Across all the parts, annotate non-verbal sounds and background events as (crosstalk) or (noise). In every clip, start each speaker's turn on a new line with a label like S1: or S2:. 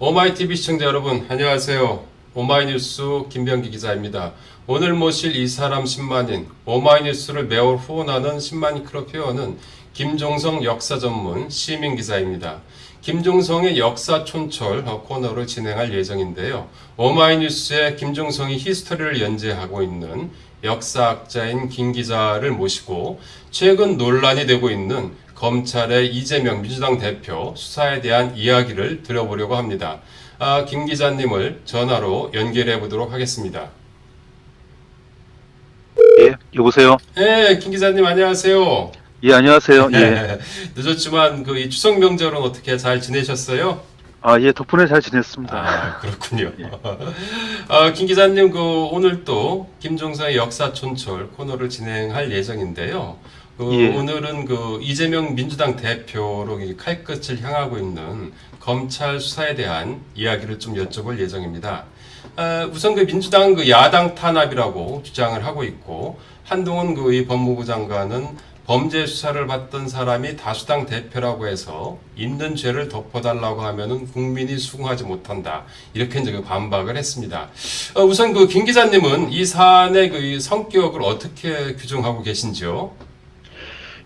S1: 오마이TV 시청자 여러분 안녕하세요. 오마이뉴스 김병기 기자입니다. 오늘 모실 이 사람 10만인 오마이뉴스를 매월 후원하는 10만 크로 회원은 김종성 역사 전문 시민 기자입니다. 김종성의 역사 촌철 코너를 진행할 예정인데요. 오마이뉴스의 김종성이 히스토리를 연재하고 있는 역사학자인 김 기자를 모시고 최근 논란이 되고 있는 검찰의 이재명 민주당 대표 수사에 대한 이야기를 들어보려고 합니다. 아, 김 기자님을 전화로 연결해 보도록 하겠습니다.
S2: 예, 여보세요.
S1: 네, 김 기자님 안녕하세요.
S2: 예, 안녕하세요. (laughs) 예.
S1: 늦었지만 그 이 추석 명절은 어떻게 잘 지내셨어요?
S2: 아, 예, 덕분에 잘 지냈습니다.
S1: 아, 그렇군요. 아, 김 기자님, 그, 오늘 또 김종서의 역사 촌철 코너를 진행할 예정인데요. 그,
S2: 예.
S1: 오늘은 그 이재명 민주당 대표로 이 칼끝을 향하고 있는 검찰 수사에 대한 이야기를 좀 여쭤볼 예정입니다. 아, 우선 그 민주당은 그 야당 탄압이라고 주장을 하고 있고, 한동훈 그 이 법무부 장관은 범죄 수사를 받던 사람이 다수당 대표라고 해서 있는 죄를 덮어달라고 하면은 국민이 수긍하지 못한다. 이렇게 이제 그 반박을 했습니다. 어, 우선 그 김 기자님은 이 사안의 그이 성격을 어떻게 규정하고 계신지요?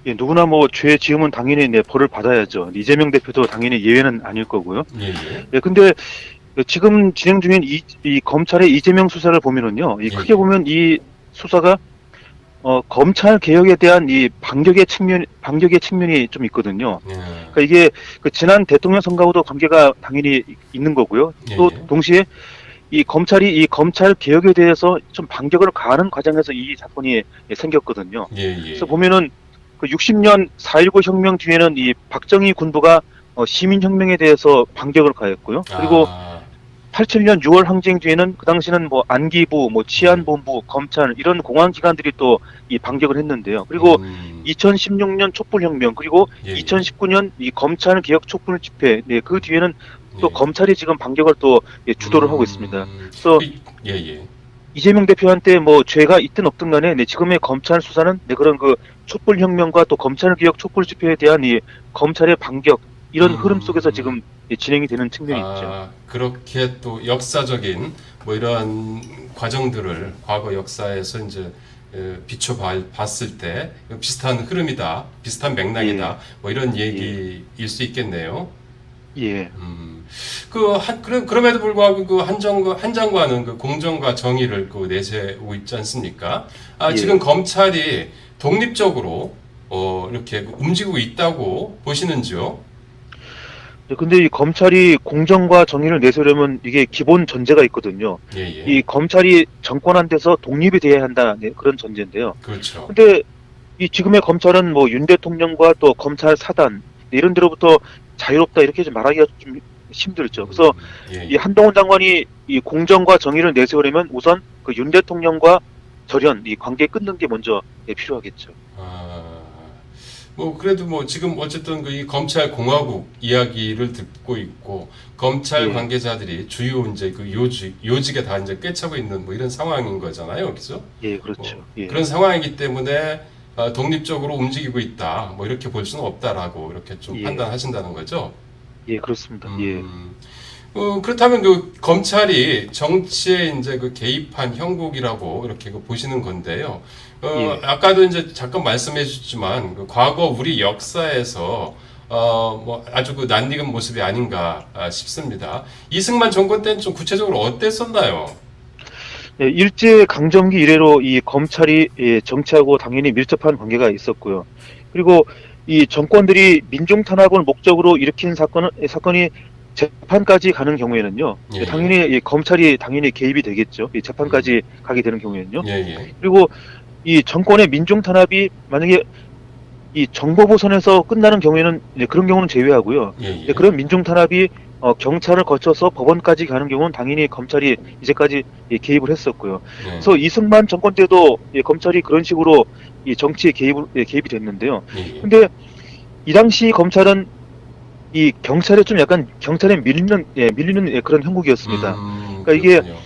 S2: 예, 누구나 뭐 죄 지으면 당연히 네, 벌을 받아야죠. 이재명 대표도 당연히 예외는 아닐 거고요.
S1: 예, 예.
S2: 예, 근데 지금 진행 중인 이, 이 검찰의 이재명 수사를 보면은요, 이
S1: 예,
S2: 크게
S1: 예.
S2: 보면 이 수사가 어, 검찰 개혁에 대한 이 반격의 측면, 반격의 측면이 좀 있거든요.
S1: 예.
S2: 그러니까 이게 그 지난 대통령 선거하고도 관계가 당연히 있는 거고요.
S1: 예,
S2: 또
S1: 예.
S2: 동시에 이 검찰이 이 검찰 개혁에 대해서 좀 반격을 가하는 과정에서 이 사건이 생겼거든요.
S1: 예, 예.
S2: 그래서 보면은 그 60년 4.19 혁명 뒤에는 이 박정희 군부가 어, 시민혁명에 대해서 반격을 가했고요. 그리고
S1: 아,
S2: 87년 6월 항쟁 뒤에는 그 당시는 뭐 안기부, 뭐 치안본부, 검찰 이런 공안 기관들이 또 이 반격을 했는데요. 그리고
S1: 음,
S2: 2016년 촛불혁명 그리고
S1: 예, 예.
S2: 2019년 이 검찰 개혁 촛불 집회 네, 그 뒤에는 또
S1: 예.
S2: 검찰이 지금 반격을 또 예, 주도를 하고
S1: 음,
S2: 있습니다. 그래서
S1: 이- 예, 예.
S2: 이재명 대표한테 뭐 죄가 있든 없든 간에 네, 지금의 검찰 수사는 네, 그런 그 촛불 혁명과 또 검찰 개혁 촛불 집회에 대한 이 검찰의 반격 이런
S1: 음.
S2: 흐름 속에서 지금 예, 진행이 되는 측면이 있죠.
S1: 아, 그렇게 또 역사적인 뭐 이런 과정들을 과거 역사에서 이제 에, 비춰 봤을 때 비슷한 흐름이다, 비슷한 맥락이다, 뭐 이런 얘기일 수 있겠네요.
S2: 예.
S1: 음, 그, 한, 그래, 그럼에도 불구하고 그 한정, 한 장관은 그 공정과 정의를 그 내세우고 있지 않습니까? 아,
S2: 예.
S1: 지금 검찰이 독립적으로, 어, 이렇게 그 움직이고 있다고 보시는지요?
S2: 네, 근데 이 검찰이 공정과 정의를 내세우려면 이게 기본 전제가 있거든요.
S1: 예, 예.
S2: 이 검찰이 정권한테서 독립이 돼야 한다 네, 그런 전제인데요.
S1: 그렇죠.
S2: 근데 이 지금의 검찰은 뭐 윤 대통령과 또 검찰 사단 네, 이런 데로부터 자유롭다 이렇게 좀 말하기가 좀 힘들죠. 그래서
S1: 예,
S2: 이 한동훈 장관이 이 공정과 정의를 내세우려면 우선 그 윤 대통령과 절연 이 관계 끊는 게 먼저 예, 필요하겠죠.
S1: 아, 뭐 그래도 뭐 지금 어쨌든 그 이 검찰 공화국 이야기를 듣고 있고 검찰
S2: 예.
S1: 관계자들이 주요 이제 그 요직 요직에 다 이제 꿰차고 있는 뭐 이런 상황인 거잖아요, 그죠?
S2: 예, 그렇죠.
S1: 뭐
S2: 예.
S1: 그런 상황이기 때문에 아, 독립적으로 움직이고 있다, 뭐 이렇게 볼 수는 없다라고 이렇게 좀
S2: 예.
S1: 판단하신다는 거죠.
S2: 예, 그렇습니다. 예.
S1: 음, 어, 그렇다면 그 검찰이 정치에 이제 그 개입한 형국이라고 이렇게 그 보시는 건데요. 어,
S2: 예.
S1: 아까도 이제 잠깐 말씀해 주셨지만 그 과거 우리 역사에서 어, 뭐 아주 그 낯익은 모습이 아닌가 아, 싶습니다. 이승만 정권 때는 좀 구체적으로 어땠었나요?
S2: 예, 일제 강점기 이래로 이 검찰이 예, 정치하고 당연히 밀접한 관계가 있었고요. 그리고 이 정권들이 민중 탄압을 목적으로 일으킨 사건은 예, 사건이 재판까지 가는 경우에는요.
S1: 예,
S2: 예, 당연히 이 검찰이 당연히 개입이 되겠죠. 이 재판까지 가게 되는 경우에는요.
S1: 예, 예.
S2: 그리고 이 정권의 민중 탄압이 만약에 이 정보부 선에서 끝나는 경우에는 네, 그런 경우는 제외하고요.
S1: 예, 예.
S2: 네, 그런 민중 탄압이 어, 경찰을 거쳐서 법원까지 가는 경우는 당연히 검찰이 이제까지 예, 개입을 했었고요.
S1: 예.
S2: 그래서 이승만 정권 때도 예, 검찰이 그런 식으로 이 정치에 개입을, 예, 개입이 됐는데요.
S1: 예, 예.
S2: 근데 이 당시 검찰은 이 경찰에 좀 약간 경찰에 밀리는 예, 밀리는 예, 그런 형국이었습니다.
S1: 음,
S2: 그러니까 이게
S1: 그렇군요.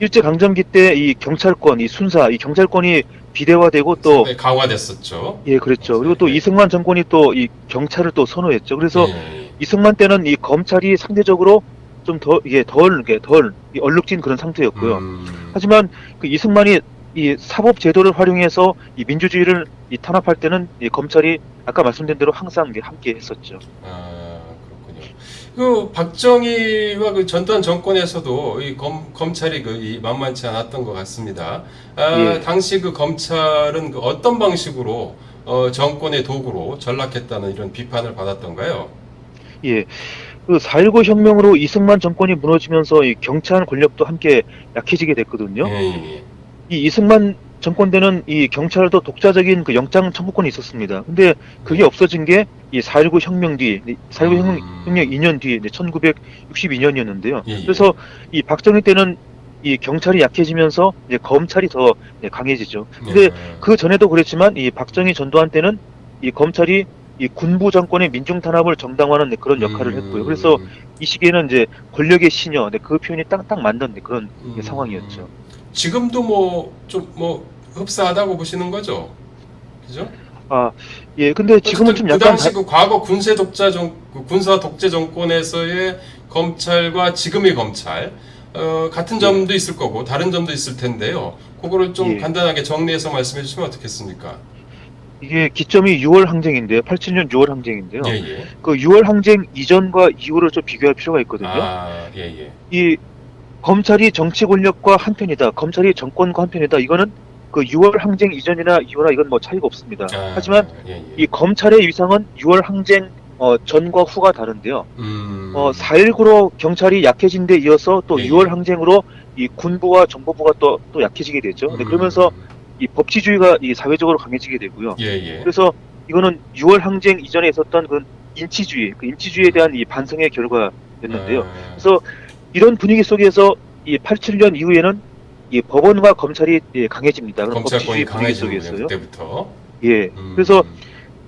S2: 일제 강점기 때 이 경찰권, 이 순사, 이 경찰권이 비대화되고 또
S1: 상당히 강화됐었죠.
S2: 예, 그랬죠. 그리고 또
S1: 예.
S2: 이승만 정권이 또 이 경찰을 또 선호했죠. 그래서
S1: 예,
S2: 이승만 때는 이 검찰이 상대적으로 좀더 이게 덜 이게 덜이 얼룩진 그런 상태였고요.
S1: 음,
S2: 하지만 그 이승만이 이 사법 제도를 활용해서 이 민주주의를 이 탄압할 때는 이 검찰이 아까 말씀드린 대로 항상 함께 했었죠.
S1: 아, 그렇군요. 그 박정희와 그 전두환 정권에서도 이 검, 검찰이 그 이 만만치 않았던 것 같습니다. 아,
S2: 예.
S1: 당시 그 검찰은 그 어떤 방식으로 어, 정권의 도구로 전락했다는 이런 비판을 받았던가요?
S2: 예. 그 4.19 혁명으로 이승만 정권이 무너지면서 이 경찰 권력도 함께 약해지게 됐거든요.
S1: 예, 예.
S2: 이 이승만 정권 때는 이 경찰도 독자적인 그 영장 청구권이 있었습니다. 근데 그게 없어진 게 이 4.19 혁명 뒤, 4.19 혁명,
S1: 음.
S2: 혁명 2년 뒤, 1962년이었는데요.
S1: 예, 예.
S2: 그래서 이 박정희 때는 이 경찰이 약해지면서 이제 검찰이 더 네, 강해지죠. 근데
S1: 예.
S2: 그 전에도 그랬지만 이 박정희 전두환 때는 이 검찰이 이 군부 정권의 민중 탄압을 정당화하는 네, 그런 역할을 했고요. 그래서
S1: 음,
S2: 이 시기에는 이제 권력의 시녀, 네, 그 표현이 딱딱 맞는 네, 그런
S1: 음.
S2: 상황이었죠.
S1: 지금도 뭐 좀 뭐 흡사하다고 보시는 거죠? 그죠?
S2: 아, 예, 근데 지금은 좀
S1: 그
S2: 약간
S1: 당시 그 과거 군세 독자 정 그 군사 독재 정권에서의 검찰과 지금의 검찰 어, 같은 점도 있을 거고 다른 점도 있을 텐데요. 그거를 좀
S2: 예.
S1: 간단하게 정리해서 말씀해 주시면 어떻겠습니까?
S2: 이게 기점이 6월 항쟁인데요. 87년 6월 항쟁인데요.
S1: 예, 예.
S2: 그 6월 항쟁 이전과 이후를 좀 비교할 필요가 있거든요.
S1: 아, 예, 예.
S2: 이 검찰이 정치 권력과 한편이다. 검찰이 정권과 한편이다. 이거는 그 6월 항쟁 이전이나 이후나 이건 뭐 차이가 없습니다.
S1: 아,
S2: 하지만
S1: 예, 예.
S2: 이 검찰의 위상은 6월 항쟁 어, 전과 후가 다른데요.
S1: 음,
S2: 어, 4.19로 경찰이 약해진 데 이어서 또
S1: 예,
S2: 6월
S1: 예.
S2: 항쟁으로 이 군부와 정보부가 또, 또 약해지게 되죠. 네,
S1: 음,
S2: 그러면서 이 법치주의가 이 사회적으로 강해지게 되고요.
S1: 예, 예.
S2: 그래서 이거는 6월 항쟁 이전에 있었던 그 인치주의, 그 인치주의에 대한 이 반성의 결과였는데요.
S1: 아,
S2: 그래서 이런 분위기 속에서 이 87년 이후에는 이 법원과 검찰이 예, 강해집니다. 그런 법치주의 분위기
S1: 강해지는
S2: 속에서요.
S1: 그때부터.
S2: 예.
S1: 음,
S2: 그래서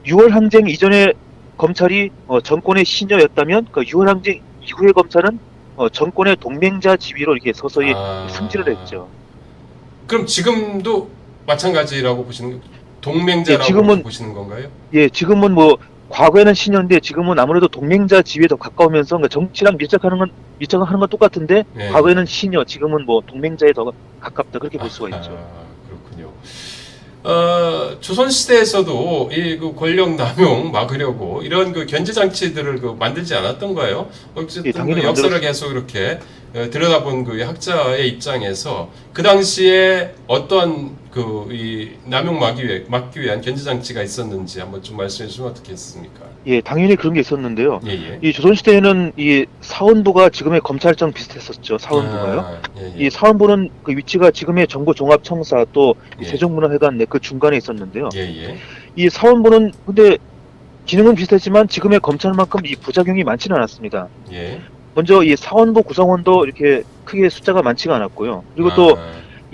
S2: 6월 항쟁 이전에 검찰이 어, 정권의 시녀였다면 그 6월 항쟁 이후의 검찰은 어, 정권의 동맹자 지위로 이렇게 서서히
S1: 아.
S2: 승진을 했죠.
S1: 그럼 지금도 마찬가지라고 보시는 동맹자라고
S2: 예, 지금은-
S1: 보시는 건가요?
S2: 예, 지금은 뭐 과거에는 신녀인데 지금은 아무래도 동맹자 지위에 더 가까우면서 그러니까 정치랑 밀착하는 건 밀착하는 건 똑같은데
S1: 예.
S2: 과거에는 신녀, 지금은 뭐 동맹자에 더 가깝다 그렇게 볼 수가 있죠.
S1: 아, 그렇군요. 어, 조선 시대에서도 이 그 권력 남용 막으려고 이런 그 견제 장치들을 그 만들지 않았던 거예요. 어쨌든
S2: 예, 당연히
S1: 그 역사를. 계속 이렇게 어, 들여다본 그 학자의 입장에서 그 당시에 어떤 그 이 남용 막기, 위해, 막기 위한 견제 장치가 있었는지 한번 좀 말씀해 주시면 어떻겠습니까?
S2: 예, 당연히 그런 게 있었는데요.
S1: 예, 예.
S2: 이 조선 시대에는 이 사원부가 지금의 검찰청 비슷했었죠. 사원부가요.
S1: 아, 예, 예.
S2: 이 사원부는 그 위치가 지금의 정부종합청사 또
S1: 예.
S2: 세종문화회관 네, 그 중간에 있었는데요.
S1: 예, 예.
S2: 이 사원부는 근데 기능은 비슷했지만 지금의 검찰만큼 이 부작용이 많지는 않았습니다.
S1: 예.
S2: 먼저 이 사원부 구성원도 이렇게 크게 숫자가 많지가 않았고요. 그리고 또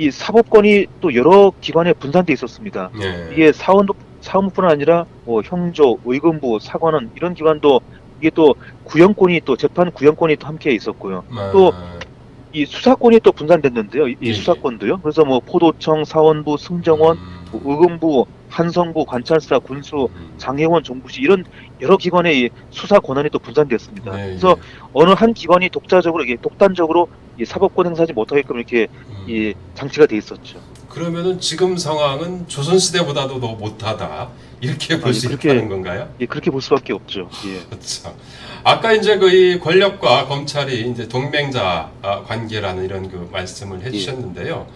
S2: 이 사법권이 또 여러 기관에 분산돼 있었습니다.
S1: 아, 예.
S2: 이게 사원도 사무뿐 아니라 뭐 형조, 의금부, 사관원 이런 기관도 이게 또 구형권이 또 재판 구형권이 또 함께 있었고요.
S1: 아,
S2: 또이 수사권이 또 분산됐는데요. 이, 이
S1: 예, 예.
S2: 수사권도요. 그래서 뭐 포도청, 사원부, 승정원,
S1: 음,
S2: 뭐 의금부, 한성부, 관찰사, 군수,
S1: 음.
S2: 장애원, 정부시 이런 여러 기관의 이 수사 권한이 또 분산됐습니다.
S1: 예,
S2: 그래서
S1: 예.
S2: 어느 한 기관이 독자적으로 이게 독단적으로 이 사법권 행사하지 못하게끔 이렇게
S1: 음.
S2: 이 장치가 돼 있었죠.
S1: 그러면은 지금 상황은 조선 시대보다도 더 못하다 이렇게 볼
S2: 아니,
S1: 수
S2: 그렇게-
S1: 있다는 건가요?
S2: 예, 그렇게 볼 수밖에 없죠. 예. (laughs)
S1: 그렇죠. 아까 이제 그 이 권력과 검찰이 이제 동맹자 아, 관계라는 이런 그 말씀을 해주셨는데요.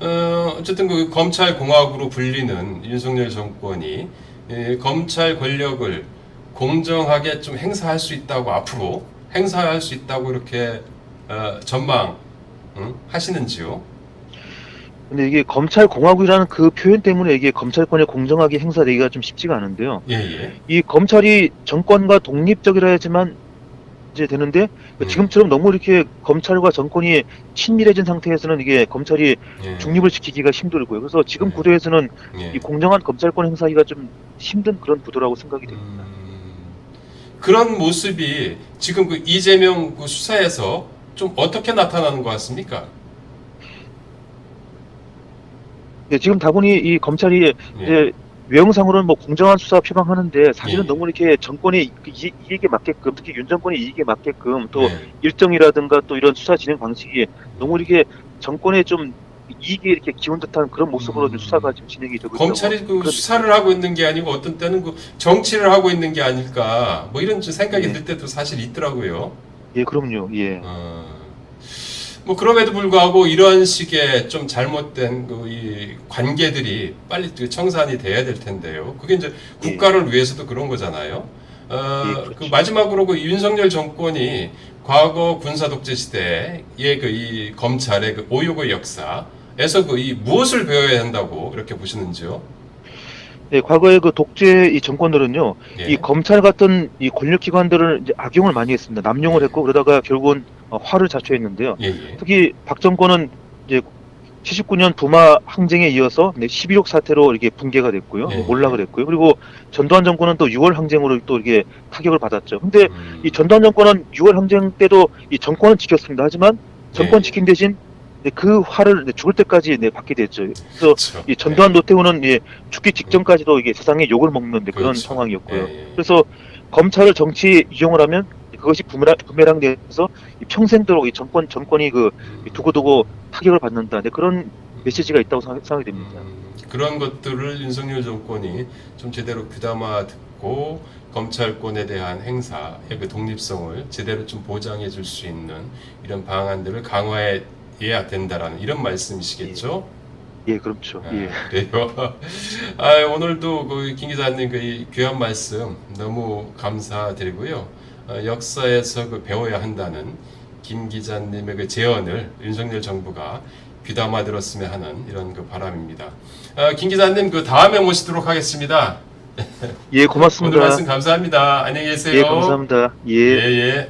S1: 어, 어쨌든 그 검찰 공화국으로 불리는 윤석열 정권이 이 검찰 권력을 공정하게 좀 행사할 수 있다고 앞으로 행사할 수 있다고 이렇게 어, 전망 응? 하시는지요?
S2: 근데 이게 검찰 공화국이라는 그 표현 때문에 이게 검찰권의 공정하게 행사되기가 좀 쉽지가 않은데요.
S1: 예, 예.
S2: 이 검찰이 정권과 독립적이라 야지만 이제 되는데
S1: 음.
S2: 지금처럼 너무 이렇게 검찰과 정권이 친밀해진 상태에서는 이게 검찰이
S1: 예.
S2: 중립을 지키기가 힘들고요. 그래서 지금
S1: 네.
S2: 구도에서는
S1: 예.
S2: 이 공정한 검찰권 행사하기가 좀 힘든 그런 구도라고 생각이 됩니다.
S1: 음, 그런 모습이 지금 그 이재명 그 수사에서 좀 어떻게 나타나는 것 같습니까?
S2: 예, 지금 다분히 이 검찰이
S1: 예.
S2: 이제 외형상으로는 뭐 공정한 수사 표방하는데 사실은
S1: 예.
S2: 너무 이렇게 정권이 그 이- 이익에 맞게끔 특히 윤 정권의 이익에 맞게끔 또
S1: 네.
S2: 일정이라든가 또 이런 수사 진행 방식이 너무 이렇게 정권에 좀 이익에 이렇게 기운 듯한 그런 모습으로
S1: 음.
S2: 좀 수사가 지금 진행이 되고
S1: 검찰이
S2: 있다고
S1: 그
S2: 그런-
S1: 수사를 하고 있는 게 아니고 어떤 때는 그 정치를 하고 있는 게 아닐까 뭐 이런 좀 생각이
S2: 예.
S1: 들 때도 사실 있더라고요.
S2: 예 그럼요 예
S1: 어, 뭐 그럼에도 불구하고 이런 식의 좀 잘못된 그 이 관계들이 빨리 그 청산이 돼야 될 텐데요. 그게 이제
S2: 예.
S1: 국가를 위해서도 그런 거잖아요. 어,
S2: 예, 그렇죠.
S1: 그 마지막으로 그 윤석열 정권이 과거 군사 독재 시대의 그 이 검찰의 그 오욕의 역사에서 그 이 무엇을 배워야 한다고 이렇게 보시는지요?
S2: 네, 과거의 그 독재 이 정권들은요
S1: 예.
S2: 이 검찰 같은 이 권력기관들을 이제 악용을 많이 했습니다 남용을 했고 그러다가 결국은 어, 화를 자초했는데요
S1: 예, 예.
S2: 특히 박 정권은 이제 79년 부마 항쟁에 이어서 11.6 사태로 이렇게 붕괴가 됐고요.
S1: 예.
S2: 몰락을 했고요. 그리고 전두환 정권은 또 6월 항쟁으로 또 이렇게 타격을 받았죠. 근데
S1: 음.
S2: 이 전두환 정권은 6월 항쟁 때도 이 정권은 지켰습니다. 하지만 정권
S1: 예.
S2: 지킨 대신 네, 그 화를 네, 죽을 때까지 네, 받게 됐죠. 그래서
S1: 그렇죠.
S2: 이 전두환 노태우는 예, 죽기 직전까지도 이게 세상에 욕을 먹는 네, 그런
S1: 그렇죠.
S2: 상황이었고요.
S1: 예, 예.
S2: 그래서 검찰을 정치에 이용을 하면 그것이 부메랑, 부메랑 돼서 이 평생도록 이 정권 정권이 그
S1: 음.
S2: 두고두고 타격을 받는다. 네, 그런 메시지가 있다고 생각- 생각이 됩니다.
S1: 음, 그런 것들을 윤석열 정권이 좀 제대로 귀담아 듣고 검찰권에 대한 행사의 그 독립성을 제대로 좀 보장해 줄 수 있는 이런 방안들을 강화해 야 된다라는 이런 말씀이시겠죠?
S2: 예, 그렇죠.
S1: 아,
S2: 예.
S1: 그래요. (laughs) 아, 오늘도 그 김 기자님 그이 귀한 말씀 너무 감사드리고요. 어, 역사에서 그 배워야 한다는 김 기자님의 그 제언을 윤석열 정부가 귀담아 들었으면 하는 이런 그 바람입니다. 아, 김 기자님 그 다음에 모시도록 하겠습니다.
S2: 예, 고맙습니다.
S1: 오늘 말씀 감사합니다. 안녕히 계세요.
S2: 예, 감사합니다. 예.
S1: 예, 예.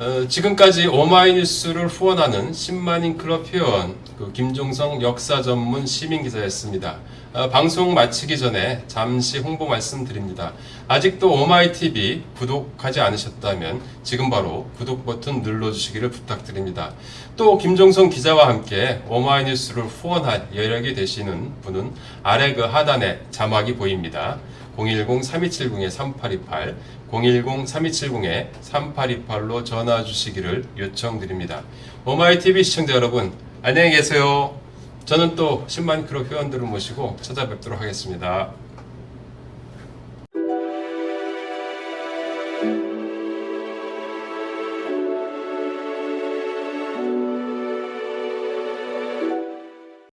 S1: 어, 지금까지 오마이뉴스를 후원하는 10만인 클럽 회원 그 김종성 역사 전문 시민 기자였습니다. 어, 방송 마치기 전에 잠시 홍보 말씀드립니다. 아직도 오마이TV 구독하지 않으셨다면 지금 바로 구독 버튼 눌러주시기를 부탁드립니다. 또 김종성 기자와 함께 오마이뉴스를 후원할 여력이 되시는 분은 아래 그 하단에 자막이 보입니다. 010-3270-3828, 010-3270-3828로 전화 주시기를 요청드립니다. 오마이TV 시청자 여러분, 안녕히 계세요. 저는 또 10만 크로 회원들을 모시고 찾아뵙도록 하겠습니다.